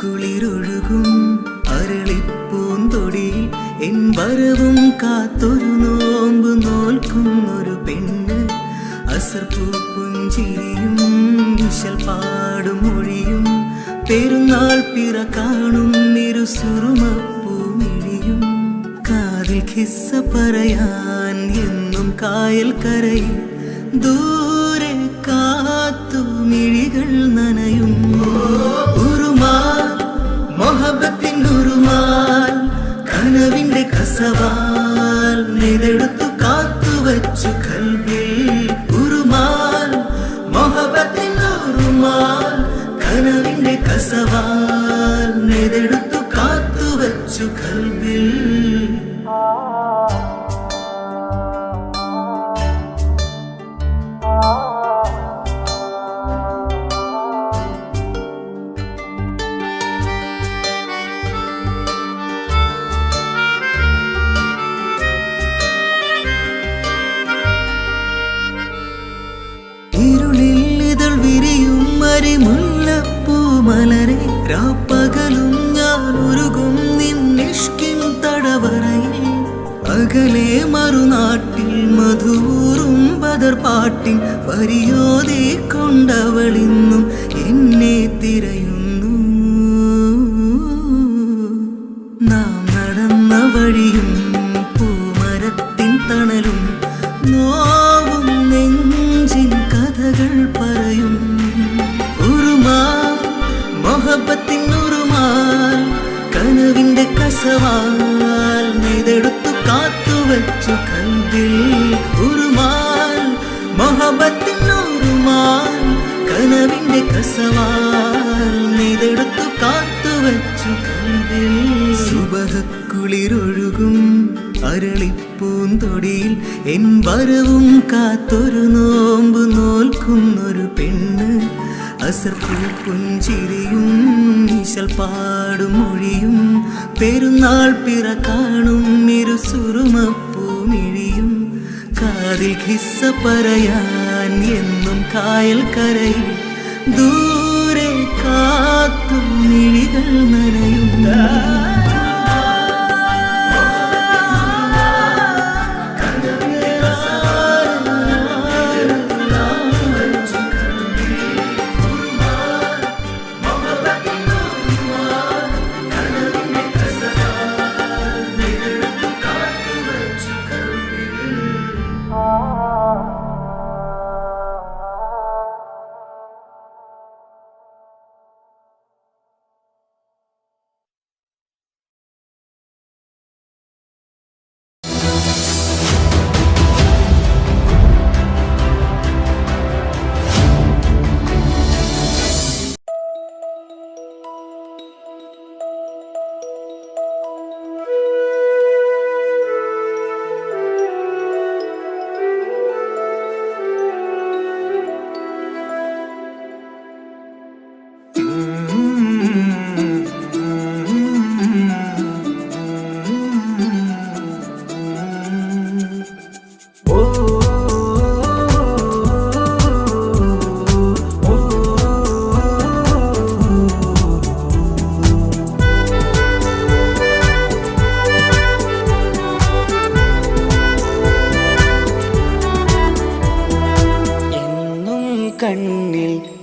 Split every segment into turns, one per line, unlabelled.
കുളിരൊഴുകും അരളിപ്പൂന്തൊടിയിൽ N വരവും കാത്തൊരു നോമ്പ് നോൽക്കുന്നൊരു പെണ്ണ്. അസർപ്പൂപ്പും ചിരിയും വിശൽ പാടും മൊഴിയും പെരുന്നാൾ പിറ കാണും ഇരു സുറുമപ്പൂമിഴിയും. കാതിൽ ഖിസ്സ പറയാൻ എന്നും കായൽ കരയും ദൂ சவால் மிதெடுத்து காத்து வச்சு கல்வில் உருமால் மொஹபத்தின் உருமால் கனவின் கசவால் மிதெடுத்து காத்து வச்சு கல்வில் മലരെ രാപ്പകലും ഉരുകും നിന്നിഷ്കിൻ തടവറയിൽ. അകലെ മറുനാട്ടിൽ മധൂറും ബദർ പാട്ടിൻ വരിയോതി കൊണ്ടവളിന്നും എന്നെ തിരയുന്നു. നാം നടന്ന വഴിയും കാതിൽ ഖിസ്സ പറയാൻ എന്നും കായൽ കരയിൽ ദൂരെ കാത്തും മിഴികൾ നനയും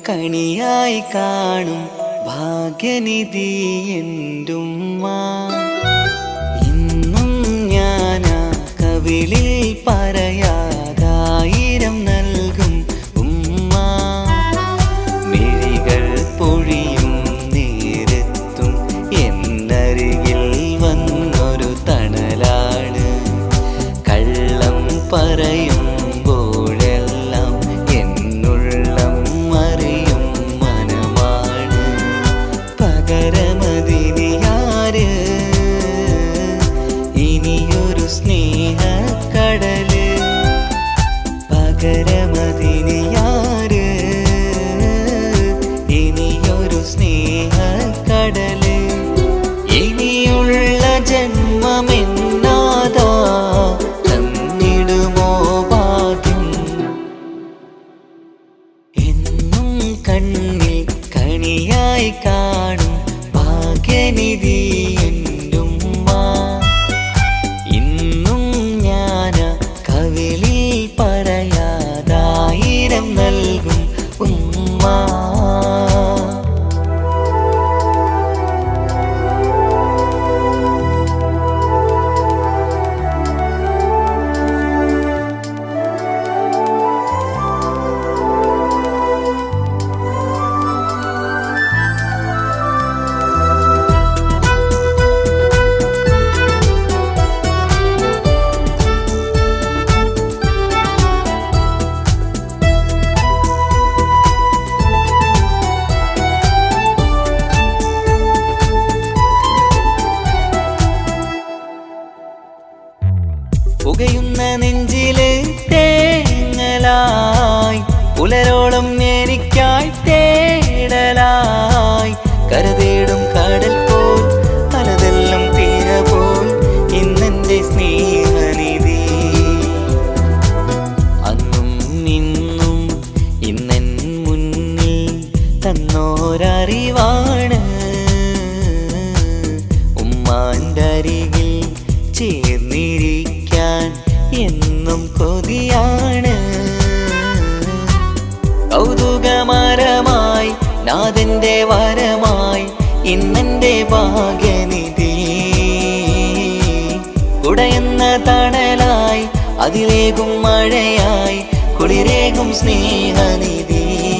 കണിയായി കാണും ഭാഗ്യനിധി എന്തും ഇന്നും ഞാനാ കവിളിൽ പറയാതായിരം എന്നും കൊതിയാണ്. കൗതുകമരമായി നാഥന്റെ വരമായി ഇന്നെന്റെ ഭാഗ്യനിധി. കുടയെന്ന തണലായി അതിലേകും മഴയായി കുളിരേകും സ്നേഹനിധി.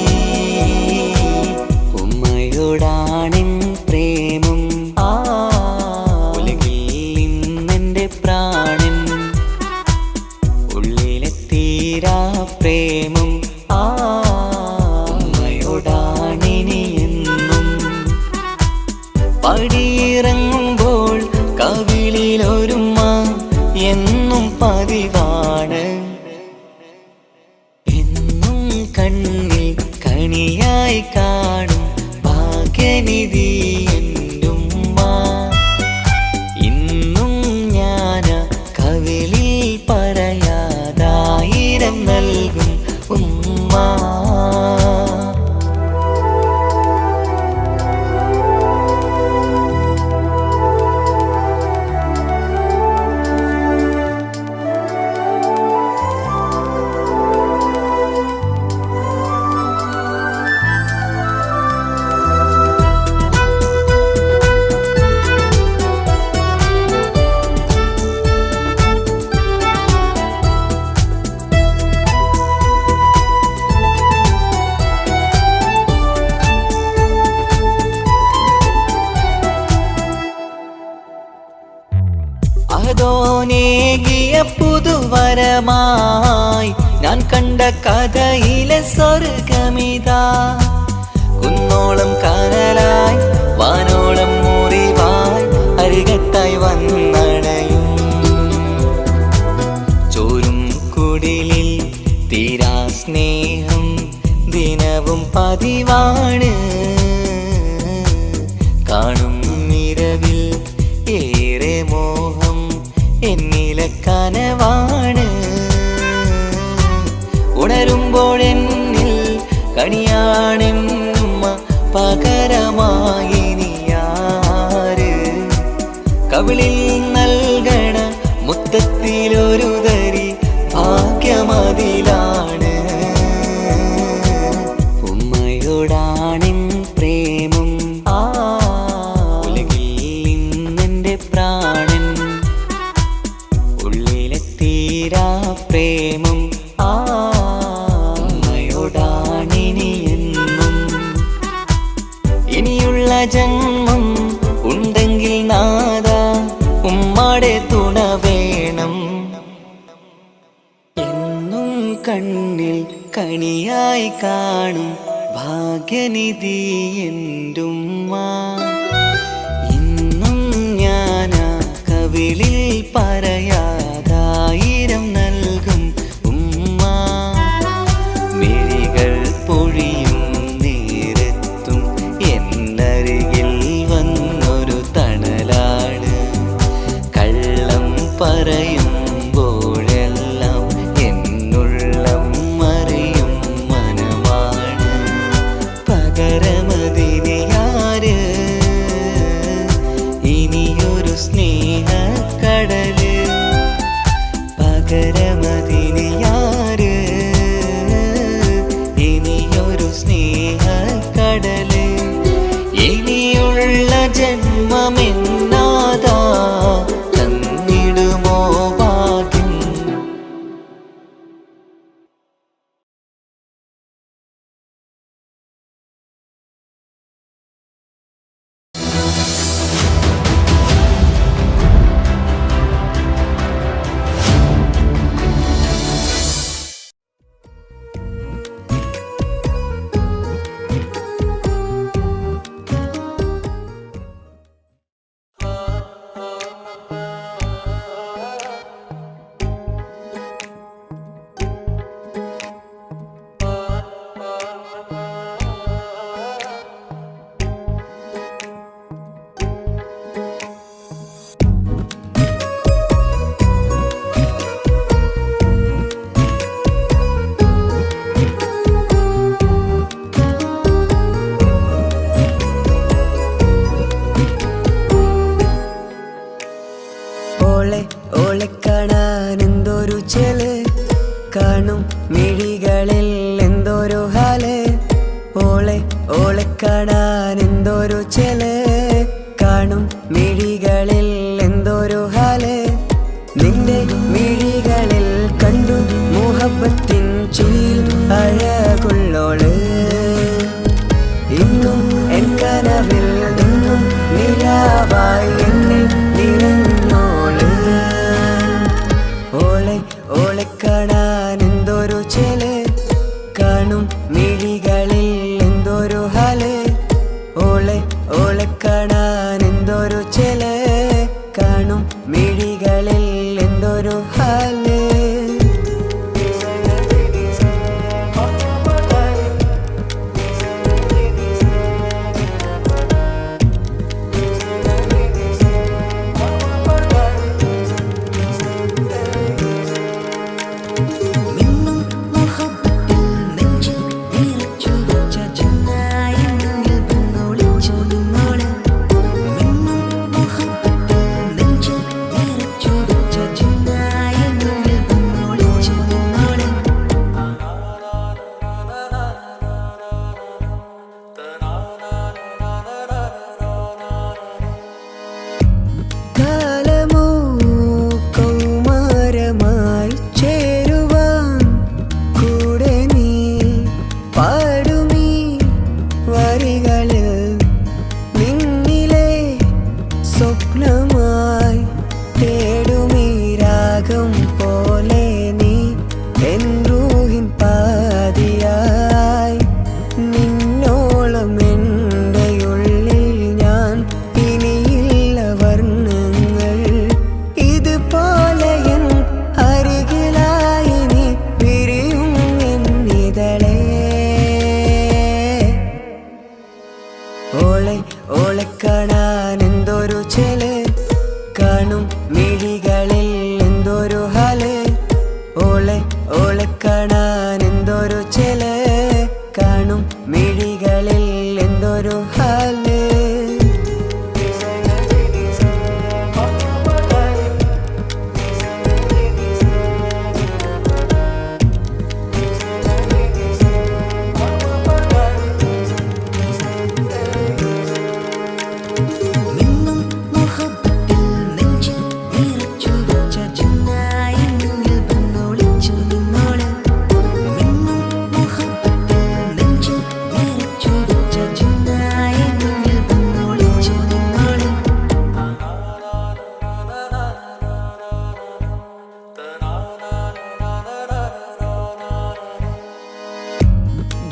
கண்ணில் கனியாய் காணும் பாக்கியநிதி. പുതുവരമായി ഞാൻ കണ്ട കഥയിലെ സ്വർഗമിത. കുന്നോളം കനലായി വാനോളം മുറിവായി അരികത്തായി വന്നണയും ചോരും കുടിലിൽ തീരാ സ്നേഹം ദിനവും പതിവാണ്. വരുമ്പോൾ എന്നിൽ കണിയാണെന്നുമ്മ പകരമായി നീയാര് കവിളിൽ നൽകണ മുത്തത്തിലൊരു തരി
ഭാഗ്യമതിലാ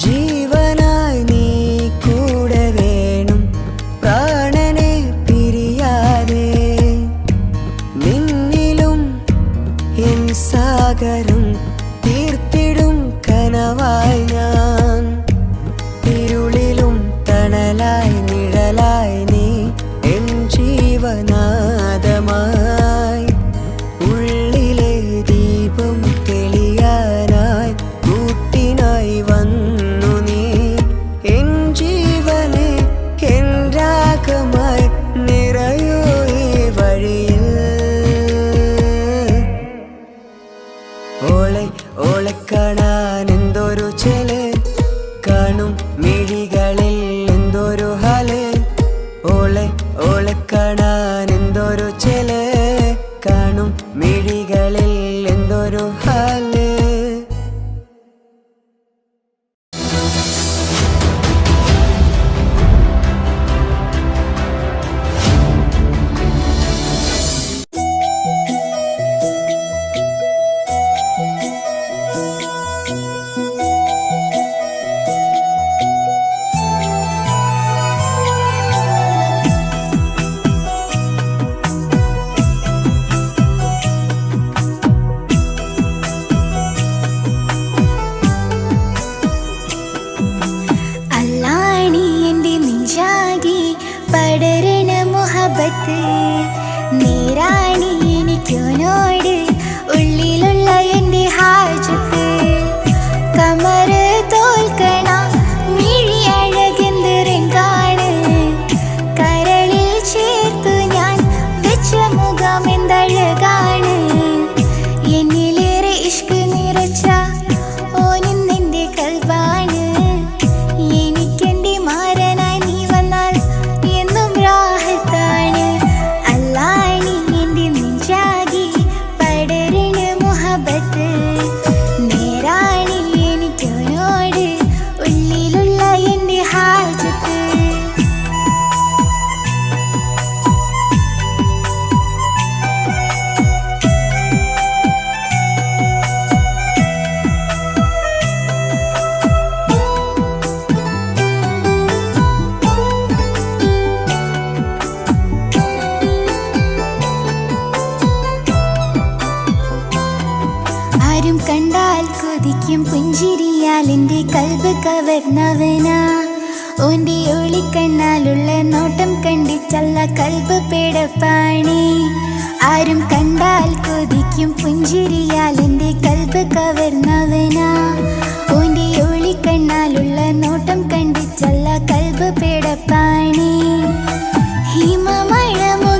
जी നേരാണി എനിക്കോനോട്
വരുന്നവനാ ഓന്റെ ഒളിക്കണ്ണാലുള്ള നോട്ടം കണ്ടിച്ചല്ല കൽബ് പേടപ്പാണി. ആരും കണ്ടാൽ കൊതിക്കും പുഞ്ചിരിയാൽ എന്റെ കൽബ് കവർന്നവനാ. ഓന്റെ ഒളിക്കണ്ണാലുള്ള നോട്ടം കണ്ടിച്ചല്ല കൽബ് പേടപ്പാണി. ഹിമമഴമോ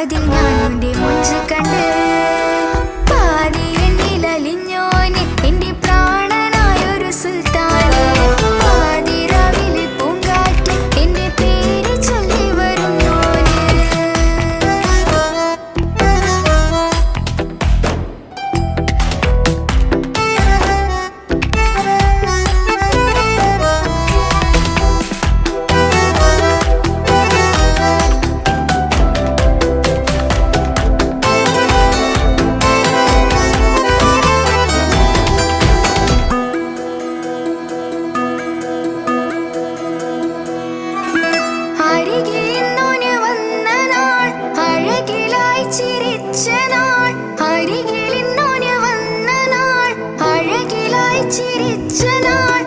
அதில் நான் உன்னை ஒன்று கண்டு ജനിച്ച നാൾ അരികിലിന്നോന് വന്ന നാൾ അഴകിലായി ചിരിച്ച നാൾ